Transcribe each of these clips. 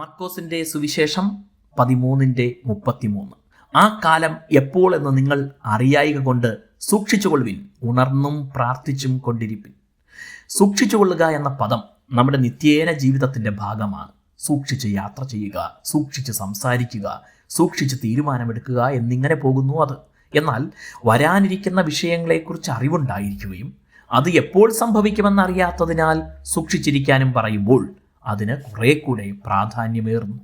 മർക്കോസിന്റെ സുവിശേഷം പതിമൂന്നിന്റെ മുപ്പത്തിമൂന്ന്. ആ കാലം എപ്പോൾ എന്ന് നിങ്ങൾ അറിയായിക കൊണ്ട് സൂക്ഷിച്ചുകൊള്ളുവിൻ ഉണർന്നും പ്രാർത്ഥിച്ചും കൊണ്ടിരിപ്പിൻ. സൂക്ഷിച്ചുകൊള്ളുക എന്ന പദം നമ്മുടെ നിത്യേന ജീവിതത്തിന്റെ ഭാഗമാണ്. സൂക്ഷിച്ച് യാത്ര ചെയ്യുക സൂക്ഷിച്ച് സംസാരിക്കുക സൂക്ഷിച്ച് തീരുമാനമെടുക്കുക എന്നിങ്ങനെ പോകുന്നു അത്. എന്നാൽ വരാനിരിക്കുന്ന വിഷയങ്ങളെക്കുറിച്ച് അറിവുണ്ടായിരിക്കുകയും അത് എപ്പോൾ സംഭവിക്കുമെന്നറിയാത്തതിനാൽ സൂക്ഷിച്ചിരിക്കാനും പറയുമ്പോൾ അതിന് കുറേ കൂടെ പ്രാധാന്യമേറുന്നു.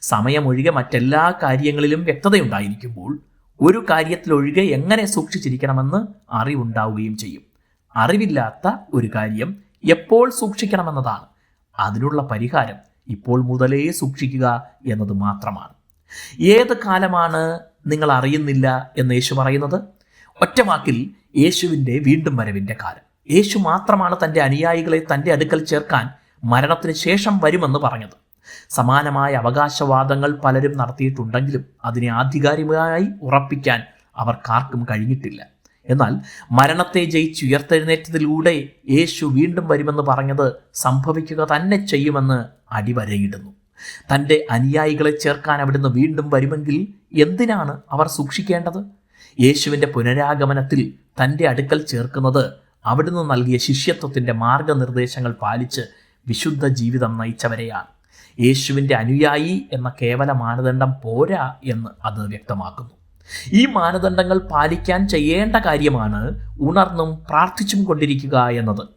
സമയമൊഴികെ മറ്റെല്ലാ കാര്യങ്ങളിലും വ്യക്തതയുണ്ടായിരിക്കുമ്പോൾ ഒരു കാര്യത്തിലൊഴികെ എങ്ങനെ സൂക്ഷിച്ചിരിക്കണമെന്ന് അറിവുണ്ടാവുകയും ചെയ്യും. അറിവില്ലാത്ത ഒരു കാര്യം എപ്പോൾ സൂക്ഷിക്കണമെന്നതാണ്. അതിനുള്ള പരിഹാരം ഇപ്പോൾ മുതലേ സൂക്ഷിക്കുക എന്നത് മാത്രമാണ്. ഏത് കാലമാണ് നിങ്ങൾ അറിയുന്നില്ല എന്ന് യേശു പറയുന്നത്? ഒറ്റവാക്കിൽ യേശുവിന്റെ വീണ്ടും വരവിന്റെ കാലം. യേശു മാത്രമാണ് തന്റെ അനുയായികളെ തന്റെ അടുക്കൽ ചേർക്കാൻ മരണത്തിന് ശേഷം വരുമെന്ന് പറഞ്ഞത്. സമാനമായ അവകാശവാദങ്ങൾ പലരും നടത്തിയിട്ടുണ്ടെങ്കിലും അതിനെ ആധികാരികമായി ഉറപ്പിക്കാൻ അവർക്കാർക്കും കഴിഞ്ഞിട്ടില്ല. എന്നാൽ മരണത്തെ ജയിച്ചുയർത്തെഴുന്നേറ്റതിലൂടെ യേശു വീണ്ടും വരുമെന്ന് പറഞ്ഞത് സംഭവിക്കുക തന്നെ ചെയ്യുമെന്ന് അടിവരയിടുന്നു. തന്റെ അനുയായികളെ ചേർക്കാൻ അവിടുന്ന് വീണ്ടും വരുമെങ്കിൽ എന്തിനാണ് അവർ സൂക്ഷിക്കേണ്ടത്? യേശുവിന്റെ പുനരാഗമനത്തിൽ തന്റെ അടുക്കൽ ചേർക്കുന്നത് അവിടുന്ന് നൽകിയ ശിഷ്യത്വത്തിന്റെ മാർഗനിർദ്ദേശങ്ങൾ പാലിച്ച് വിശുദ്ധ ജീവിതം നയിച്ചവരെയാണ്. യേശുവിന്റെ അനുയായി എന്ന കേവല മാനദണ്ഡം പോരാ എന്ന് അത് വ്യക്തമാക്കുന്നു. ഈ മാനദണ്ഡങ്ങൾ പാലിക്കാൻ ചെയ്യേണ്ട കാര്യമാണ് ഉണർന്നും പ്രാർത്ഥിച്ചും കൊണ്ടിരിക്കുക എന്നത്.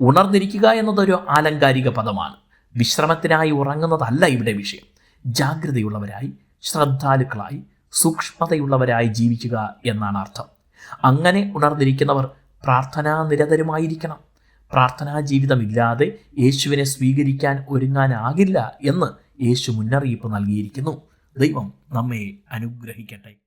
ഉണർന്നിരിക്കുക എന്നതൊരു ആലങ്കാരിക പദമാണ്. വിശ്രമത്തിനായി ഉറങ്ങുന്നതല്ല ഇവിടെ വിഷയം. ജാഗ്രതയുള്ളവരായി ശ്രദ്ധാലുക്കളായി സൂക്ഷ്മതയുള്ളവരായി ജീവിക്കുക എന്നാണ് അർത്ഥം. അങ്ങനെ ഉണർന്നിരിക്കുന്നവർ പ്രാർത്ഥനാ നിരതരുമായിരിക്കണം പ്രാർത്ഥനാ ജീവിതമില്ലാതെ യേശുവിനെ സ്വീകരിക്കാൻ ഒരുങ്ങാനാകില്ല എന്ന് യേശു മുന്നറിയിപ്പ് നൽകിയിരിക്കുന്നു. ദൈവം നമ്മെ അനുഗ്രഹിക്കട്ടെ.